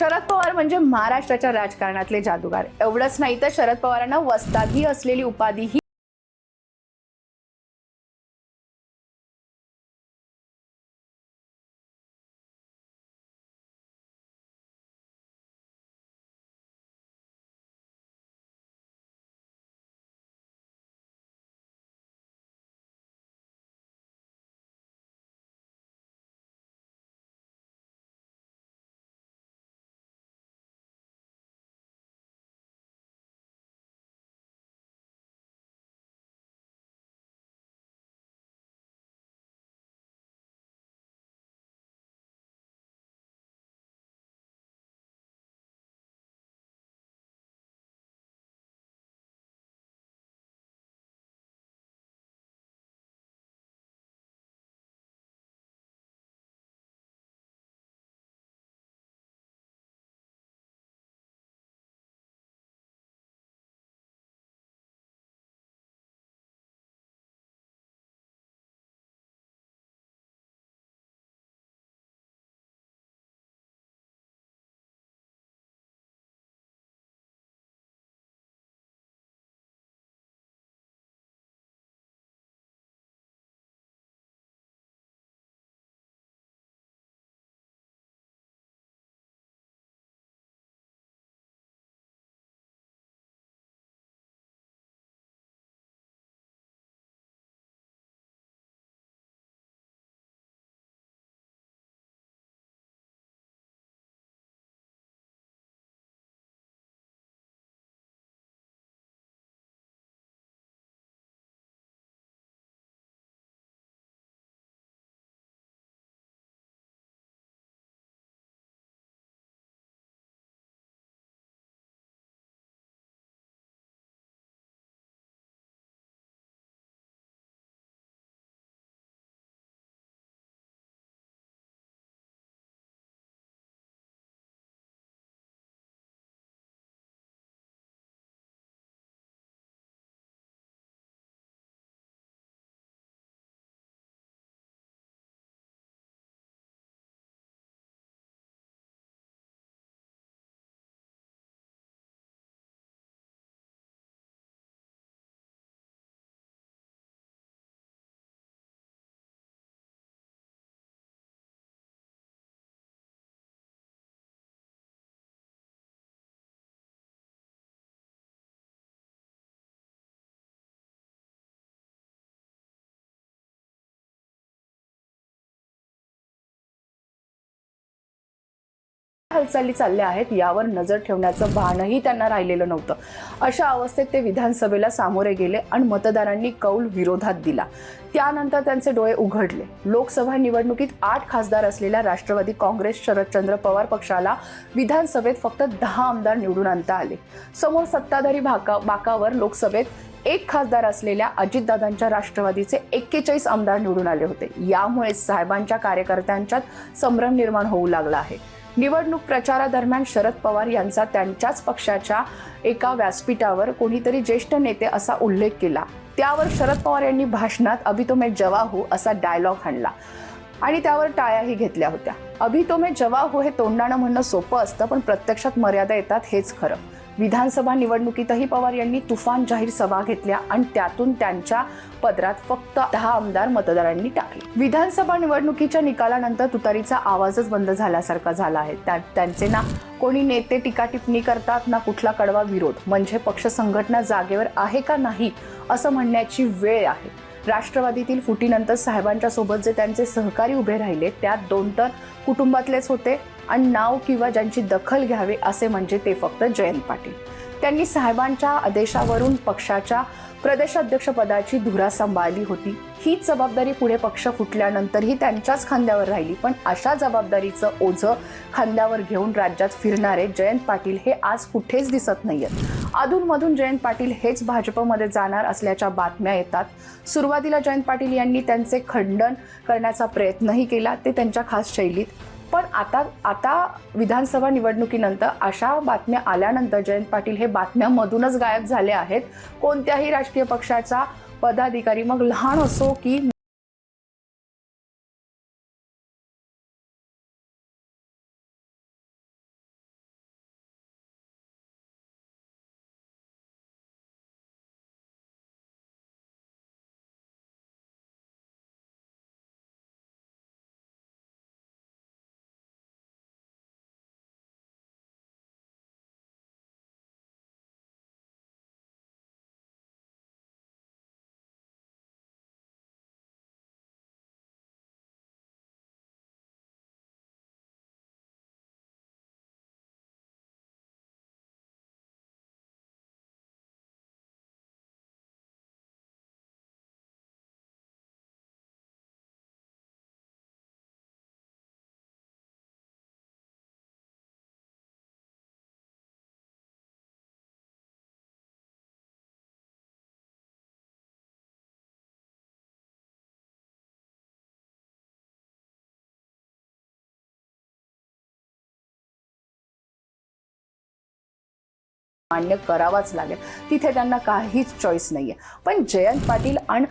शरद पवार म्हणजे महाराष्ट्राच्या राजकारणातले जादूगार. एवढंच नाही तर शरद पवारांना वस्तादही असलेली उपाधी हालचाली चालल्या आहेत यावर नजर ठेवण्याचं भानही त्यांना राहिलेलं नव्हतं. अशा अवस्थेत ते विधानसभेला सामोरे गेले आणि मतदारांनी कौल विरोधात दिला. त्यानंतर त्यांचे डोळे उघडले. लोकसभा निवडणुकीत आठ खासदार असलेल्या राष्ट्रवादी काँग्रेस शरदचंद्र पवार पक्षाला विधानसभेत फक्त दहा आमदार निवडून आणता आले. समोर सत्ताधारी भाका बाकावर लोकसभेत एक खासदार असलेल्या अजितदादांच्या राष्ट्रवादीचे एक्केचाळीस आमदार निवडून आले होते. यामुळे साहेबांच्या कार्यकर्त्यांच्यात संभ्रम निर्माण होऊ लागला आहे. निवडणूक प्रचारादरम्यान शरद पवार यांचा त्यांच्याच पक्षाच्या एका व्यासपीठावर कोणीतरी ज्येष्ठ नेते असा उल्लेख केला. त्यावर शरद पवार यांनी भाषणात अभि तो मैं जवा हो असा डायलॉग हाणला आणि त्यावर टाळ्याही घेतल्या होत्या. अभि तो मैं जवा हो हे तोंडानं म्हणणं सोपं असतं पण प्रत्यक्षात मर्यादा येतात हेच खरं. विधानसभा निवडणुकीतही पवार यांनी तुफान जाहीर सभा घेतल्या आणि त्यातून त्यांच्या पदरात फक्त दहा आमदार मतदारांनी टाकले. विधानसभा निवडणुकीच्या निकालानंतर तुतारीचा आवाजच बंद झाल्यासारखा झाला आहे. त्यात त्यांचे ना कोणी नेते टीका टिप्पणी करतात ना कुठला कडवा विरोध. म्हणजे पक्ष संघटना जागेवर आहे का नाही असं म्हणण्याची वेळ आहे. राष्ट्रवादीतील फुटीनंतर साहेबांच्या सोबत जे त्यांचे सहकारी उभे राहिले त्यात दोन तर कुटुंबातलेच होते. आणि नाव किंवा ज्यांची दखल घ्यावे असे म्हणजे ते फक्त जयंत पाटील. त्यांनी साहेबांच्या आदेशावरून पक्षाच्या प्रदेशाध्यक्षपदाची धुरा सांभाळली होती. हीच जबाबदारी पुढे पक्ष फुटल्यानंतरही त्यांच्याच खांद्यावर राहिली. पण अशा जबाबदारीचं ओझं खांद्यावर घेऊन राज्यात फिरणारे जयंत पाटील हे आज कुठेच दिसत नाहीयेत. अधूनमधून जयंत पाटील हेच भाजपमध्ये जाणार असल्याच्या बातम्या येतात. सुरुवातीला जयंत पाटील यांनी त्यांचे खंडन करण्याचा प्रयत्नही केला. ते त्यांच्या खास शैलीत पण आता आता विधानसभा निवडणुकीनंतर अशा बातम्या आल्यानंतर जयंत पाटील हे बातम्यामधूनच गायब झाले आहेत. कोणत्याही राजकीय पक्षाचा पदाधिकारी मग लहान असो की मान्य करावाच लागेल. तिथे त्यांना काहीच चॉईस नाही आहे पण जयंत पाटील आणि